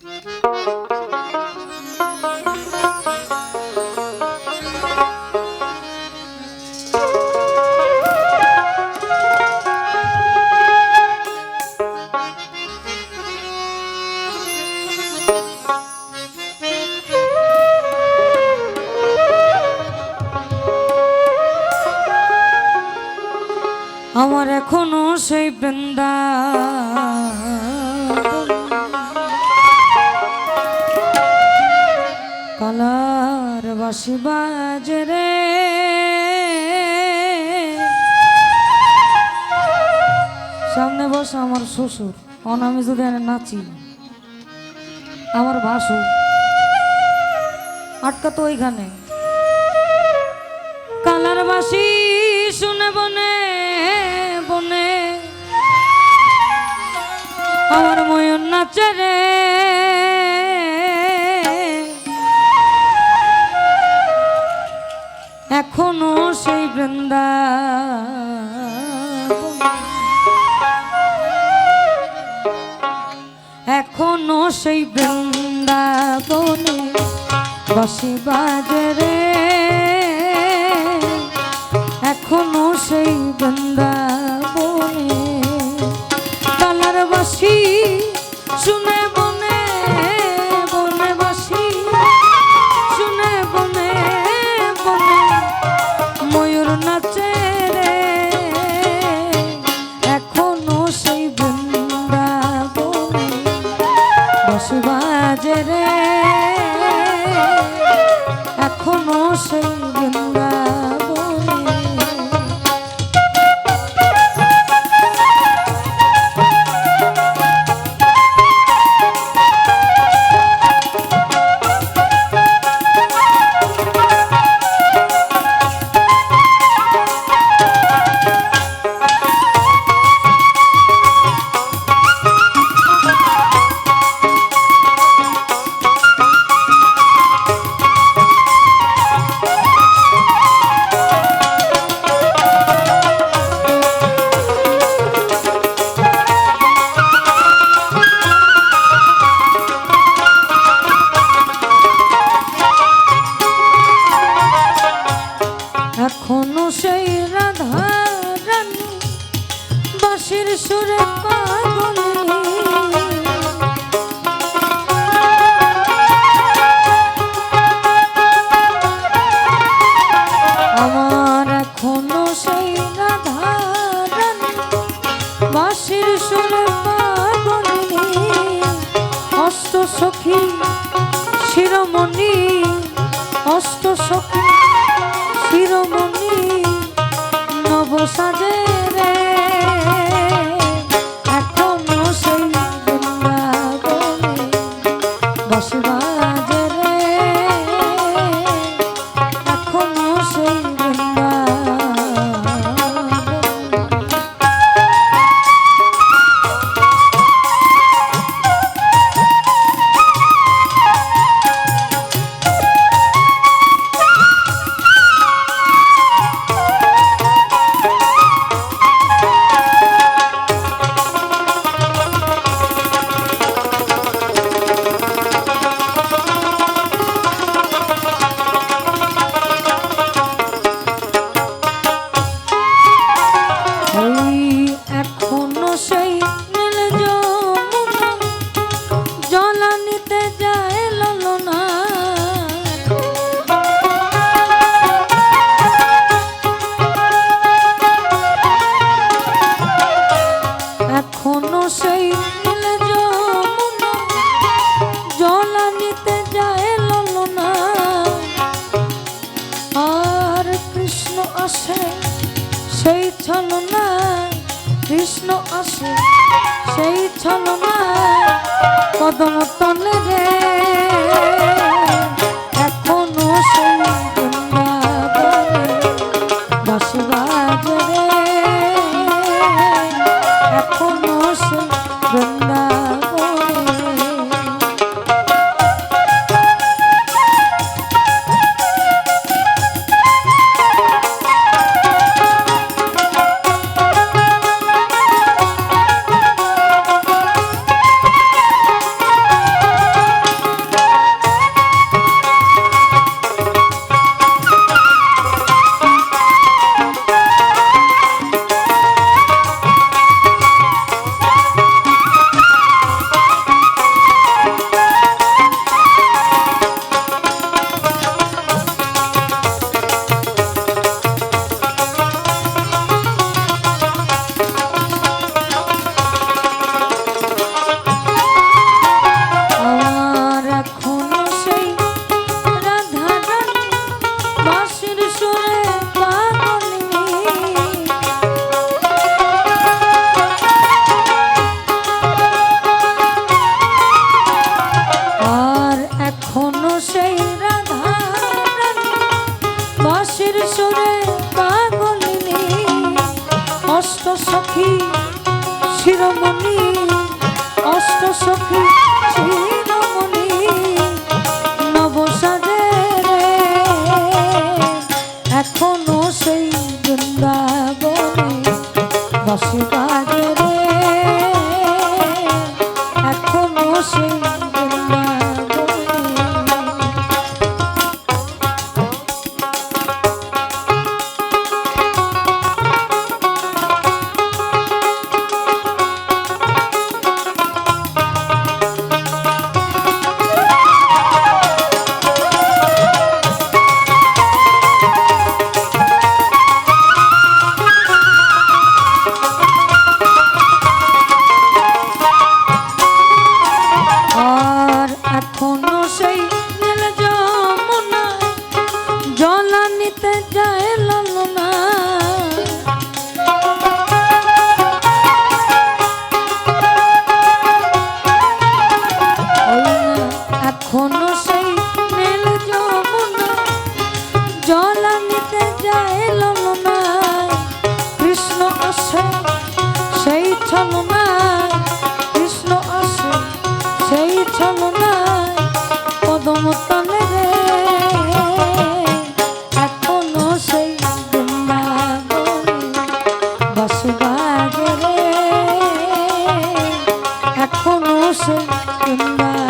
আমার এখনও সেই বৃন্দা। দশ বাজরে সামনে বসে আমার শ্বশুর, অন আমি নাচি, আমার ভাসু আটকা তো ওইখানে। কালার বাসি শুনে বনে বনে। আমার ময়ূর নাচে রে। এখনও সেই বৃন্দা এখনও সেই বৃন্দাবনে বসে বাজারে এখনও সেই বৃন্দা পাখি রাধা বাঁশির সুরে পাগলিনী অষ্ট সখী শিরোমণি, অষ্ট সখী শিরোমণি নবসাজে এখনও সেই বৃন্দাবনী বাসিকা বসে তোমরা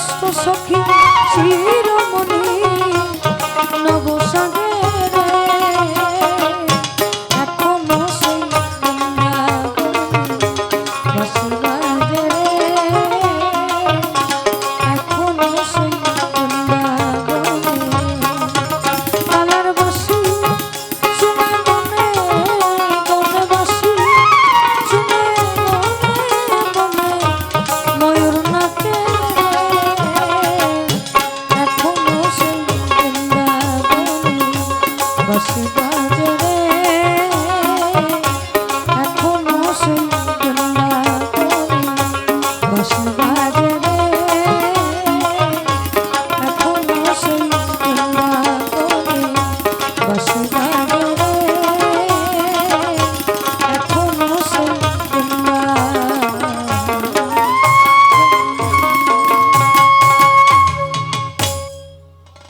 অষ্ট সখী চিরমণি নবসাগের